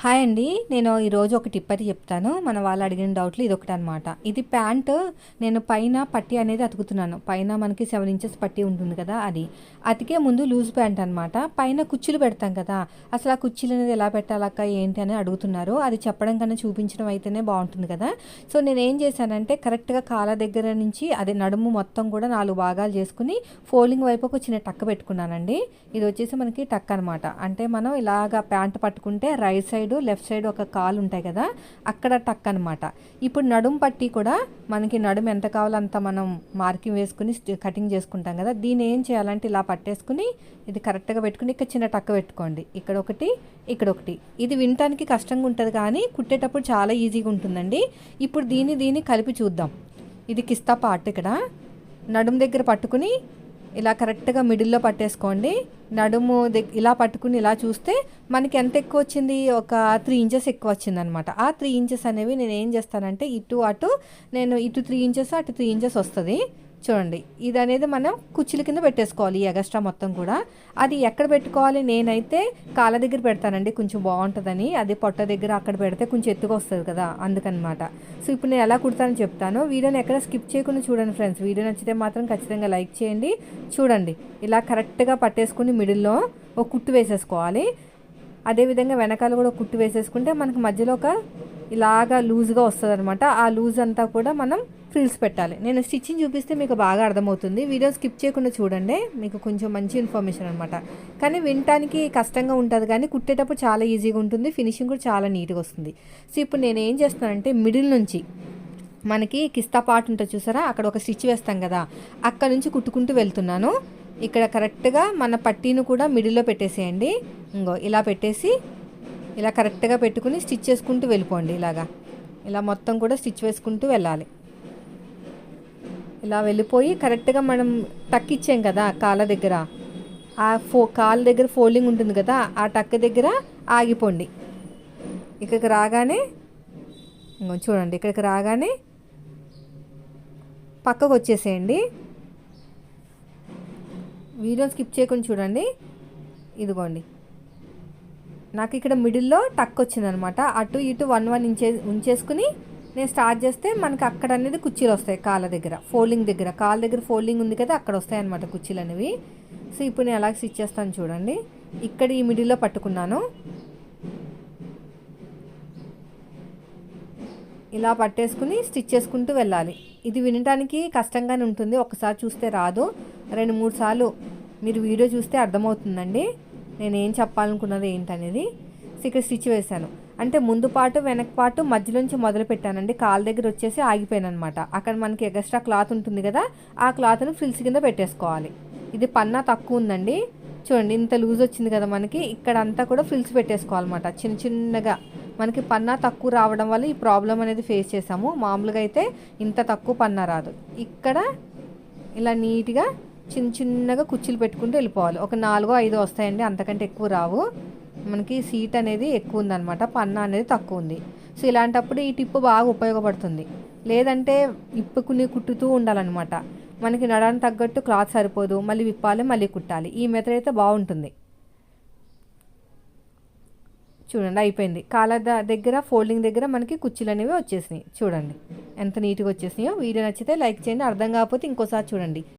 Hi అండి. నేను ఈరోజు ఒక టిప్ అయితే చెప్తాను. మన వాళ్ళు అడిగిన డౌట్లు ఇది ఒకటి అనమాట ఇది ప్యాంట్ నేను పైన పట్టి అనేది అతుకుతున్నాను. పైన మనకి సెవెన్ ఇంచెస్ పట్టి ఉంటుంది కదా అది. అతికే ముందు లూజ్ ప్యాంట్ అనమాట పైన కుర్చీలు పెడతాం కదా. అసలు ఆ కుర్చీలు అనేది ఎలా పెట్టాలక్క ఏంటి అని అడుగుతున్నారు. అది చెప్పడం కన్నా చూపించడం అయితేనే బాగుంటుంది కదా. సో నేను ఏం చేశానంటే కరెక్ట్గా కాళ్ళ దగ్గర నుంచి అదే నడుము మొత్తం కూడా నాలుగు భాగాలు చేసుకుని ఫోల్డింగ్ వైపు ఒక చిన్న టక్ పెట్టుకున్నానండి. ఇది వచ్చేసి మనకి టక్ అనమాట అంటే మనం ఇలాగా ప్యాంట్ పట్టుకుంటే రైట్ సైడ్ లెఫ్ట్ సైడ్ ఒక కాలు ఉంటాయి కదా అక్కడ టక్ అనమాట ఇప్పుడు నడుము పట్టి కూడా మనకి నడుము ఎంత కావాలో అంత మనం మార్కింగ్ వేసుకుని కటింగ్ చేసుకుంటాం కదా దీన్ని ఏం చేయాలంటే ఇలా పట్టేసుకుని ఇది కరెక్ట్గా పెట్టుకుని ఇక్కడ చిన్న టక్క పెట్టుకోండి. ఇక్కడ ఒకటి ఇక్కడ ఒకటి. ఇది వినటానికి కష్టంగా ఉంటుంది కానీ కుట్టేటప్పుడు చాలా ఈజీగా ఉంటుందండి. ఇప్పుడు దీన్ని దీన్ని కలిపి చూద్దాం. ఇది కిస్తా పార్ట్ ఇక్కడ. నడుము దగ్గర పట్టుకుని ఇలా కరెక్ట్గా మిడిల్లో పట్టేసుకోండి. నడుము ఇలా పట్టుకుని ఇలా చూస్తే మనకి ఎంత ఎక్కువ వచ్చింది? ఒక త్రీ ఇంచెస్ ఎక్కువ వచ్చింది అనమాట ఆ త్రీ ఇంచెస్ అనేవి నేను ఏం చేస్తానంటే ఇటు అటు నేను ఇటు త్రీ ఇంచెస్ అటు త్రీ ఇంచెస్ వస్తుంది. చూడండి ఇది అనేది మనం కుర్చీల కింద పెట్టేసుకోవాలి ఈ ఎగస్ట్రా మొత్తం కూడా. అది ఎక్కడ పెట్టుకోవాలి? నేనైతే కాళ్ళ దగ్గర పెడతానండి కొంచెం బాగుంటుందని. అది పొట్ట దగ్గర అక్కడ పెడితే కొంచెం ఎత్తుగా వస్తుంది కదా అందుకనమాట. సో ఇప్పుడు నేను ఎలా కుడతానో చెప్తాను. వీడియోని ఎక్కడ స్కిప్ చేయకుండా చూడండి ఫ్రెండ్స్. వీడియో నచ్చితే మాత్రం ఖచ్చితంగా లైక్ చేయండి. చూడండి ఇలా కరెక్ట్గా పట్టేసుకుని మిడిల్లో ఒక కుట్టు వేసేసుకోవాలి. అదేవిధంగా వెనకాల కూడా కుట్టు వేసేసుకుంటే మనకి మధ్యలో ఒక ఇలాగా లూజ్గా వస్తుంది అనమాట ఆ లూజ్ అంతా కూడా మనం ఫ్రిల్స్ పెట్టాలి. నేను స్టిచ్చింగ్ చూపిస్తే మీకు బాగా అర్థమవుతుంది. వీడియో స్కిప్ చేయకుండా చూడండి. మీకు కొంచెం మంచి ఇన్ఫర్మేషన్ అనమాట కానీ వినటానికి కష్టంగా ఉంటుంది కానీ కుట్టేటప్పుడు చాలా ఈజీగా ఉంటుంది. ఫినిషింగ్ కూడా చాలా నీట్గా వస్తుంది. సో ఇప్పుడు నేను ఏం చేస్తానంటే మిడిల్ నుంచి మనకి కిస్తా పార్ట్ ఉంటుంది చూసారా? అక్కడ ఒక స్టిచ్ వేస్తాం కదా. అక్కడ నుంచి కుట్టుకుంటూ వెళ్తున్నాను. ఇక్కడ కరెక్ట్గా మన పట్టీని కూడా మిడిల్లో పెట్టేసేయండి. ఇంగో ఇలా పెట్టేసి ఇలా కరెక్ట్గా పెట్టుకుని స్టిచ్ చేసుకుంటూ వెళ్ళిపోండి ఇలాగా. ఇలా మొత్తం కూడా స్టిచ్ వేసుకుంటూ వెళ్ళాలి. ఇలా వెళ్ళిపోయి కరెక్ట్గా మనం టక్ ఇచ్చాం కదా కాళ్ళ దగ్గర. ఆ ఫో కాళ్ళ దగ్గర ఫోల్డింగ్ ఉంటుంది కదా ఆ టక్ దగ్గర ఆగిపోండి. ఇక్కడికి రాగానే ఇంగో చూడండి ఇక్కడికి రాగానే పక్కకు వచ్చేసేయండి. వీడియో స్కిప్ చేయకుండా చూడండి. ఇదిగోండి. నాకు ఇక్కడ మిడిల్లో టక్ వచ్చిందనమాట. అటు ఇటు వన్ వన్ ఇంచే ఉంచేసుకుని నేను స్టార్ట్ చేస్తే మనకి అక్కడ అనేది కుర్చీలు వస్తాయి కాళ్ళ దగ్గర. ఫోల్డింగ్ దగ్గర. కాళ్ళ దగ్గర ఫోల్డింగ్ ఉంది కదా అక్కడ వస్తాయి అనమాట కుర్చీలు అనేవి. సో ఇప్పుడు నేను ఎలా స్టిచ్ చేస్తాను చూడండి. ఇక్కడ ఈ మిడిల్లో పట్టుకున్నాను. ఇలా పట్టేసుకుని స్టిచ్ చేసుకుంటూ వెళ్ళాలి. ఇది వినడానికి కష్టంగానే ఉంటుంది. ఒకసారి చూస్తే రాదు. రెండు మూడు సార్లు మీరు వీడియో చూస్తే అర్థమవుతుందండి. నేను ఏం చెప్పాలనుకున్నది ఏంటనేది. ఇక్కడ స్టిచ్ వేశాను. అంటే ముందు పాటు వెనక పాటు మధ్యలోంచి మొదలు పెట్టానండి కాలు దగ్గర వచ్చేసి ఆగిపోయాను అనమాట అక్కడ మనకి ఎక్స్ట్రా క్లాత్ ఉంటుంది కదా ఆ క్లాత్ను ఫ్రిల్స్ కింద పెట్టేసుకోవాలి. ఇది పన్నా తక్కువ ఉందండి. చూడండి ఇంత లూజ్ వచ్చింది కదా మనకి. ఇక్కడ అంతా కూడా ఫ్రిల్స్ పెట్టేసుకోవాలన్నమాట. చిన్న చిన్నగా. మనకి పన్నా తక్కువ రావడం వల్ల ఈ ప్రాబ్లం అనేది ఫేస్ చేసాము మామూలుగా అయితే ఇంత తక్కువ పన్నా రాదు. ఇక్కడ ఇలా నీట్గా చిన్న చిన్నగా కుర్చీలు పెట్టుకుంటూ వెళ్ళిపోవాలి. ఒక నాలుగో ఐదో వస్తాయండి. అంతకంటే ఎక్కువ రావు. మనకి సీట్ అనేది ఎక్కువ ఉందన్నమాట. పన్నా అనేది తక్కువ ఉంది. సో ఇలాంటప్పుడు ఈ టిప్పు బాగా ఉపయోగపడుతుంది. లేదంటే ఇప్పుకుని కుట్టుతూ ఉండాలన్నమాట. మనకి నడానికి తగ్గట్టు క్లాత్ సరిపోదు. మళ్ళీ విప్పాలి మళ్ళీ కుట్టాలి. ఈ మెథడ్ అయితే బాగుంటుంది. చూడండి అయిపోయింది. కాళ్ళ దగ్గర ఫోల్డింగ్ దగ్గర మనకి కుర్చీలు అనేవి వచ్చేసినాయి. చూడండి ఎంత నీట్గా వచ్చేసినాయో. వీడియో నచ్చితే లైక్ చేయండి. అర్థం కాకపోతే ఇంకోసారి చూడండి.